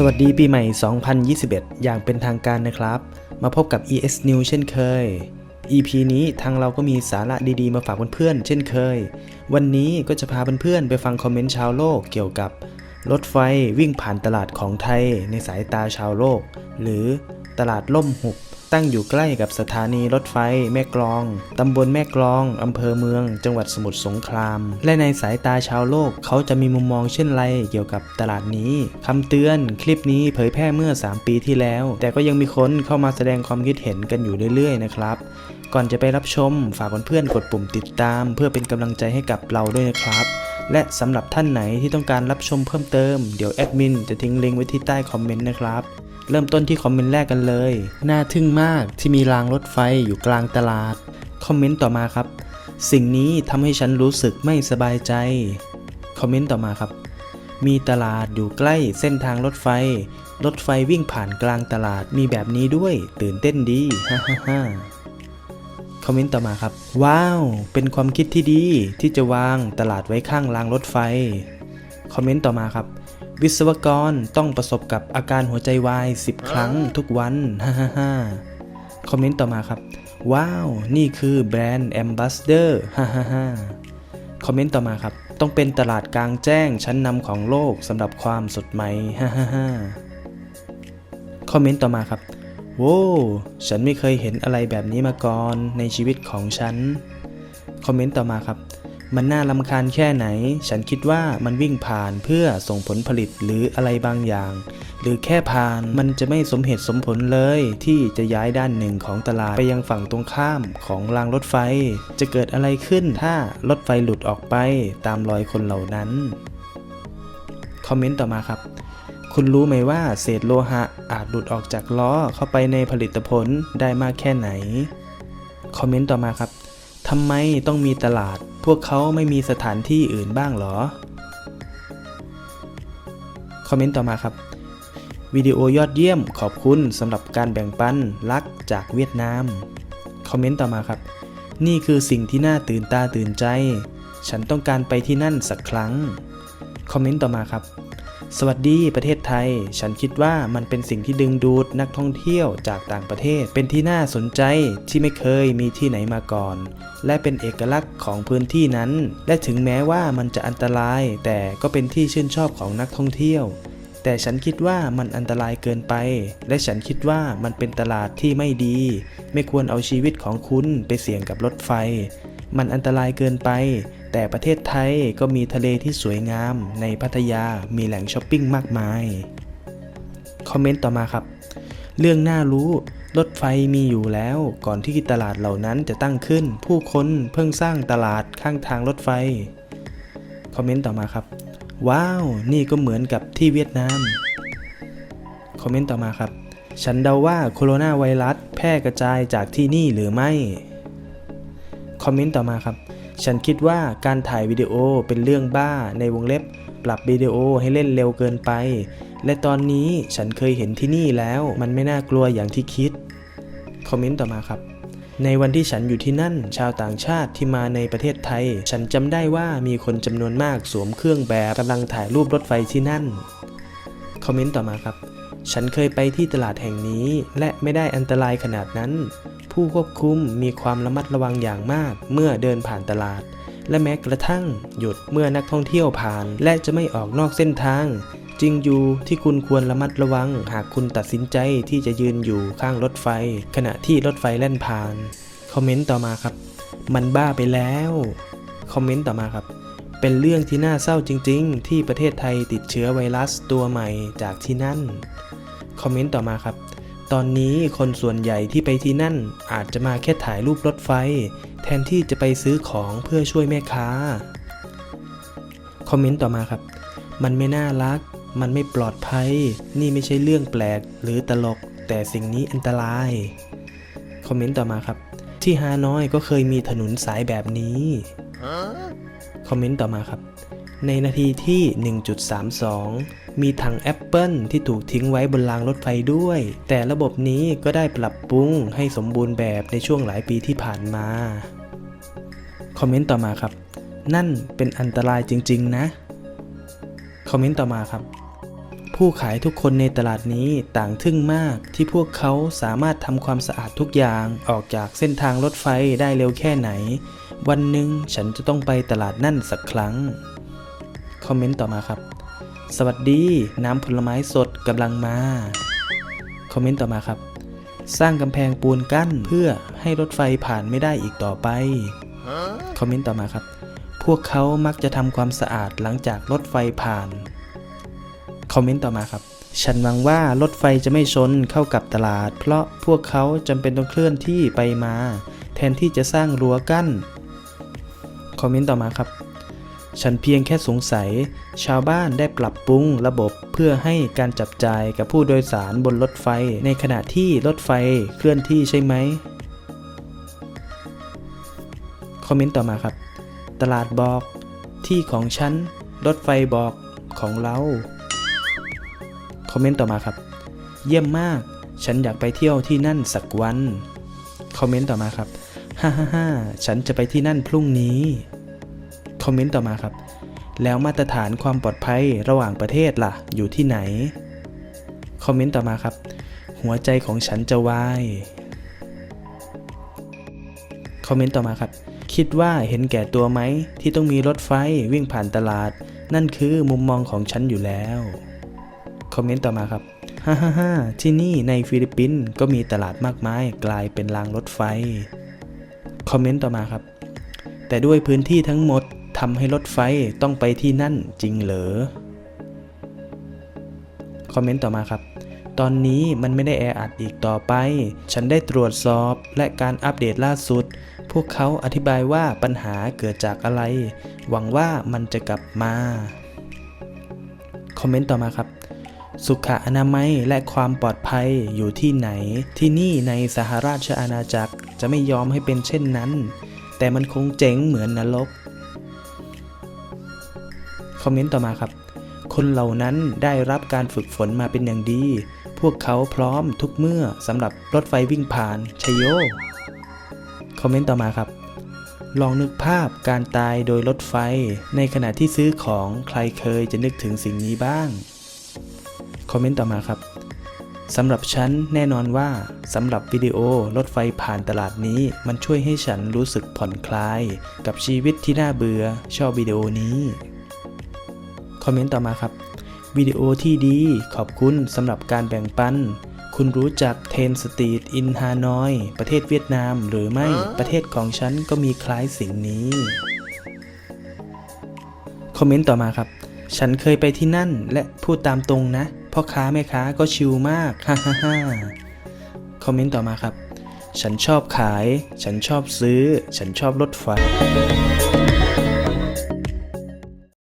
สวัสดีปีใหม่ 2021 อย่างเป็นทางการนะครับ มาพบกับ ES News เช่นเคย EP นี้ทางเราก็มีสาระดีๆ มาฝากเพื่อนๆ เช่นเคย วันนี้ก็จะพาเพื่อนๆ ไปฟังคอมเมนต์ชาวโลกเกี่ยวกับ รถไฟวิ่งผ่านตลาดของไทยในสายตาชาวโลก หรือตลาดล่มหุบ ตั้งอยู่ใกล้กับสถานีรถไฟแม่กลอง ตำบลแม่กลอง อำเภอเมือง จังหวัดสมุทรสงคราม และในสายตาชาวโลกเขาจะมีมุมมองเช่นไรเกี่ยวกับตลาดนี้ คำเตือนคลิปนี้เผยแพร่เมื่อ 3 ปีที่แล้ว แต่ก็ยังมีคนเข้ามาแสดงความคิดเห็นกันอยู่เรื่อยๆ นะครับ ก่อนจะไปรับชมฝากเพื่อนๆกดปุ่มติดตาม เพื่อเป็นกำลังใจให้กับเราด้วยนะครับและสำหรับท่านไหนที่ต้องการรับชมเพิ่มเติม เดี๋ยวแอดมินจะทิ้งลิงก์ไว้ที่ใต้คอมเมนต์นะครับ เริ่มต้นที่คอมเมนต์แรกกันเลย น่าทึ่งมากที่มีรางรถไฟอยู่กลางตลาด คอมเมนต์ต่อมาครับ สิ่งนี้ทำให้ฉันรู้สึกไม่สบายใจ คอมเมนต์ต่อมาครับ มีตลาดอยู่ใกล้เส้นทางรถไฟ รถไฟวิ่งผ่านกลางตลาดมีแบบนี้ด้วย ตื่นเต้นดีฮ่าฮ่าฮ่าคอมเมนต์ต่อมาครับ ว้าว เป็นความคิดที่ดีที่จะวางตลาดไว้ข้างรางรถไฟ คอมเมนต์ต่อมาครับ วิศวกรต้องประสบกับอาการหัวใจวาย 10 ครั้งทุกวัน ฮ่าฮ่าฮ่าคอมเมนต์ต่อมาครับ ว้าว นี่คือแบรนด์แอมบ s สเดอร์ฮ่าฮ่าฮ่าคอมเมนต์ต่อมาครับ ต้องเป็นตลาดกลางแจ้งชั้นนำของโลกสำหรับความสดใหม่ฮ่าฮ่าฮ่าคอมเมนต์ต่อมาครับโว้ฉันไม่เคยเห็นอะไรแบบนี้มาก่อนในชีวิตของฉัน คอมเมนต์ต่อมาครับ มันน่าลำคาญแค่ไหน ฉันคิดว่ามันวิ่งผ่านเพื่อส่งผลผลิตหรืออะไรบางอย่าง หรือแค่ผ่านมันจะไม่สมเหตุสมผลเลยที่จะย้ายด้านหนึ่งของตลาดไปยังฝั่งตรงข้ามของรางรถไฟ จะเกิดอะไรขึ้นถ้ารถไฟหลุดออกไปตามรอยคนเหล่านั้น คอมเมนต์ต่อมาครับคุณรู้ไหมว่าเศษโลหะอาจหลุดออกจากล้อเข้าไปในผลิตผลได้มากแค่ไหน คอมเมนต์ต่อมาครับ ทำไมต้องมีตลาด พวกเขาไม่มีสถานที่อื่นบ้างหรอ คอมเมนต์ต่อมาครับ วิดีโอยอดเยี่ยมขอบคุณสำหรับการแบ่งปันรักจากเวียดนาม คอมเมนต์ต่อมาครับ นี่คือสิ่งที่น่าตื่นตาตื่นใจ ฉันต้องการไปที่นั่นสักครั้ง คอมเมนต์ต่อมาครับ สวัสดีประเทศไทย ฉันคิดว่ามันเป็นสิ่งที่ดึงดูดนักท่องเที่ยวจากต่างประเทศ เป็นที่น่าสนใจที่ไม่เคยมีที่ไหนมาก่อน และเป็นเอกลักษณ์ของพื้นที่นั้น และถึงแม้ว่ามันจะอันตราย แต่ก็เป็นที่ชื่นชอบของนักท่องเที่ยว แต่ฉันคิดว่ามันอันตรายเกินไป และฉันคิดว่ามันเป็นตลาดที่ไม่ดี ไม่ควรเอาชีวิตของคุณไปเสี่ยงกับรถไฟ มันอันตรายเกินไป แต่ประเทศไทยก็มีทะเลที่สวยงาม ในพัทยามีแหล่งช้อปปิ้งมากมาย คอมเมนต์ต่อมาครับ เรื่องน่ารู้รถไฟมีอยู่แล้วก่อนที่ตลาดเหล่านั้นจะตั้งขึ้น ผู้คนเพิ่งสร้างตลาดข้างทางรถไฟ คอมเมนต์ต่อมาครับ ว้าว นี่ก็เหมือนกับที่เวียดนาม คอมเมนต์ต่อมาครับ ฉันเดาว่าโคโรนาไวรัสแพร่กระจายจากที่นี่หรือไม่ อมเมนต์ต่อมาครับ ฉันคิดว่าการถ่ายวิดีโอเป็นเรื่องบ้าในวงเล็บ ปรับวิดีโอให้เล่นเร็วเกินไป และตอนนี้ฉันเคยเห็นที่นี่แล้ว มันไม่น่ากลัวอย่างที่คิด คอมเมนต์ต่อมาครับในวันที่ฉันอยู่ที่นั่น ชาวต่างชาติที่มาในประเทศไทย ฉันจำได้ว่ามีคนจำนวนมากสวมเครื่องแบบกำลังถ่ายรูปรถไฟที่นั่น คอมเมนต์ต่อมาครับ ฉันเคยไปที่ตลาดแห่งนี้ และไม่ได้อันตรายขนาดนั้น ผู้ควบคุมมีความระมัดระวังอย่างมาก เมื่อเดินผ่านตลาด และแม้กระทั่งหยุดเมื่อนักท่องเที่ยวผ่าน และจะไม่ออกนอกเส้นทางจริงอยู่ที่คุณควรระมัดระวัง หากคุณตัดสินใจที่จะยืนอยู่ข้างรถไฟ ขณะที่รถไฟแล่นผ่าน คอมเมนต์ต่อมาครับ มันบ้าไปแล้ว คอมเมนต์ต่อมาครับเป็นเรื่องที่น่าเศร้าจริง ๆ ที่ประเทศไทยติดเชื้อไวรัสตัวใหม่จากที่นั่น คอมเมนต์ต่อมาครับ ตอนนี้คนส่วนใหญ่ที่ไปที่นั่นอาจจะมาแค่ถ่ายรูปรถไฟ แทนที่จะไปซื้อของเพื่อช่วยแม่ค้า คอมเมนต์ต่อมาครับ มันไม่น่ารัก มันไม่ปลอดภัย นี่ไม่ใช่เรื่องแปลกหรือตลก แต่สิ่งนี้อันตราย คอมเมนต์ต่อมาครับ ที่ฮานอยก็เคยมีถนนสายแบบนี้ คอมเมนต์ต่อมาครับ ในนาทีที่ 1.32 มีถังแอปเปิลที่ถูกทิ้งไว้บนรางรถไฟด้วย แต่ระบบนี้ก็ได้ปรับปรุงให้สมบูรณ์แบบในช่วงหลายปีที่ผ่านมา คอมเมนต์ต่อมาครับ นั่นเป็นอันตรายจริง ๆ นะ คอมเมนต์ต่อมาครับผผู้ขายทุกคนในตลาดนี้ต่างทึ่งมากที่พวกเขาสามารถทำความสะอาดทุกอย่างออกจากเส้นทางรถไฟได้เร็วแค่ไหน วันหนึ่งฉันจะต้องไปตลาดนั่นสักครั้ง คอมเมนต์ต่อมาครับ สวัสดีน้ำผลไม้สดกำลังมา คอมเมนต์ต่อมาครับ สร้างกำแพงปูนกั้นเพื่อให้รถไฟผ่านไม่ได้อีกต่อไป คอมเมนต์ต่อมาครับ พวกเขามักจะทำความสะอาดหลังจากรถไฟผ่าน คอมเมนต์ต่อมาครับฉันหวังว่ารถไฟจะไม่ชนเข้ากับตลาด เพราะพวกเขาจำเป็นต้องเคลื่อนที่ไปมา แทนที่จะสร้างรั้วกั้น คอมเมนต์ต่อมาครับ ฉันเพียงแค่สงสัย ชาวบ้านได้ปรับปรุงระบบเพื่อให้การจับจ่ายกับผู้โดยสารบนรถไฟ ในขณะที่รถไฟเคลื่อนที่ใช่ไหม คอมเมนต์ต่อมาครับ ตลาดบอกที่ของฉัน รถไฟบอกของเรา คอมเมนต์ต่อมาครับ เยี่ยมมาก ฉันอยากไปเที่ยวที่นั่นสักวัน คอมเมนต์ต่อมาครับ ฮ่าฮ่าฮ่าฉันจะไปที่นั่นพรุ่งนี้ อมเมนต์ต่อมาครับ แล้วมาตรฐานความปลอดภัยระหว่างประเทศล่ะ อยู่ที่ไหน คอมเมนต์ต่อมาครับ หัวใจของฉันจะวาย คอมเมนต์ต่อมาครับ คิดว่าเห็นแก่ตัวไหม ที่ต้องมีรถไฟวิ่งผ่านตลาด นั่นคือมุมมองของฉันอยู่แล้ว คอมเมนต์ต่อมาครับฮ่าฮ่าฮ่าที่นี่ในฟิลิปปินส์ก็มีตลาดมากมายกลายเป็นรางรถไฟ คอมเมนต์ต่อมาครับ แต่ด้วยพื้นที่ทั้งหมด ทำให้รถไฟต้องไปที่นั่นจริงเหรอ คอมเมนต์ต่อมาครับ ตอนนี้มันไม่ได้แออัดอีกต่อไป ฉันได้ตรวจสอบและการอัปเดตล่าสุด พวกเขาอธิบายว่าปัญหาเกิดจากอะไร หวังว่ามันจะกลับมา คอมเมนต์ต่อมาครับสุขอนามัยและความปลอดภัยอยู่ที่ไหน ที่นี่ในสหราชอาณาจักรจะไม่ยอมให้เป็นเช่นนั้น แต่มันคงเจ๋งเหมือนนรก คอมเมนต์ต่อมาครับ คนเหล่านั้นได้รับการฝึกฝนมาเป็นอย่างดี พวกเขาพร้อมทุกเมื่อสำหรับรถไฟวิ่งผ่านชโย คอมเมนต์ต่อมาครับ ลองนึกภาพการตายโดยรถไฟ ในขณะที่ซื้อของใครเคยจะนึกถึงสิ่งนี้บ้าง คอมเมนต์ต่อมาครับสำหรับฉันแน่นอนว่าสำหรับวิดีโอรถไฟผ่านตลาดนี้มันช่วยให้ฉันรู้สึกผ่อนคลาย กับชีวิตที่น่าเบื่อชอบวิดีโอนี้ อมเมนต์ต่อมาครับวิดีโอที่ดีขอบคุณสำหรับการแบ่งปัน คุณรู้จักเทนสตรีทอินฮานอย ประเทศเวียดนามหรือไม่ประเทศของฉันก็มีคล้ายสิ่งนี้ คอมเมนต์ต่อมาครับ ฉันเคยไปที่นั่นและพูดตามตรงนะ พ่อค้าแม่ค้าก็ชิลมากฮ่าฮ่าฮ่าคอมเมนต์ต่อมาครับ ฉันชอบขาย ฉันชอบซื้อ ฉันชอบรถไฟ